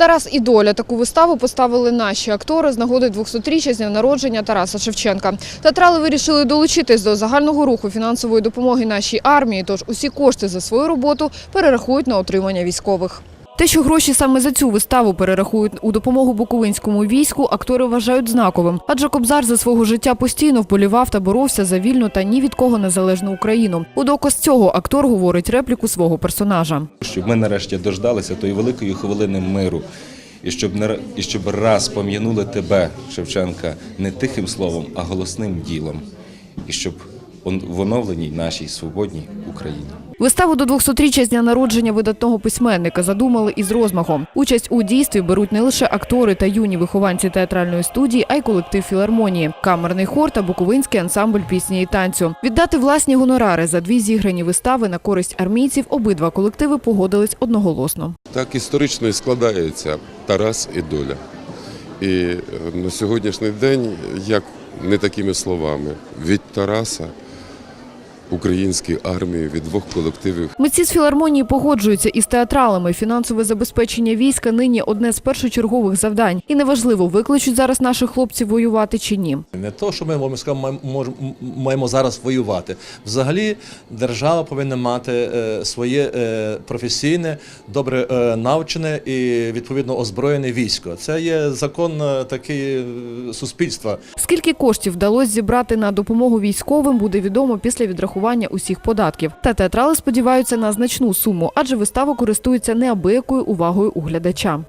Тарас і доля таку виставу поставили наші актори з нагоди 200-річчя з дня народження Тараса Шевченка. Театрали вирішили долучитись до загального руху фінансової допомоги нашій армії, тож усі кошти за свою роботу перерахують на отримання військових. Те, що гроші саме за цю виставу перерахують у допомогу буковинському війську, актори вважають знаковим. Адже Кобзар за свого життя постійно вболівав та боровся за вільну та ні від кого незалежну Україну. У доказ цього актор говорить репліку свого персонажа. щоб ми нарешті дождалися тої великої хвилини миру. І щоб не і щоб раз пом'янули тебе, Шевченка, не тихим словом, а голосним ділом, і щоб в оновленій нашій свободній Україні. Виставу до 200-річчя з дня народження видатного письменника задумали із розмахом. Участь у дійстві беруть не лише актори та юні вихованці театральної студії, а й колектив філармонії, камерний хор та буковинський ансамбль пісні і танцю. Віддати власні гонорари за дві зіграні вистави на користь армійців обидва колективи погодились одноголосно. Так історично і складається Тарас і доля. І е, на сьогоднішній день, як не такими словами, від Тараса української армії, від двох колективів Митці з філармонії погоджуються із театралами. Фінансове забезпечення війська нині одне з першочергових завдань. І неважливо, викличуть зараз наших хлопців воювати чи ні. Не то, що ми маємо зараз воювати. Взагалі, держава повинна мати е, своє е, професійне, добре е, навчене і відповідно озброєне військо. Це є закон такий суспільства. Скільки коштів вдалося зібрати на допомогу військовим, буде відомо після відрахування усіх податків. Та театрали сподіваються на значну суму, адже вистава користується неабиякою увагою у глядача.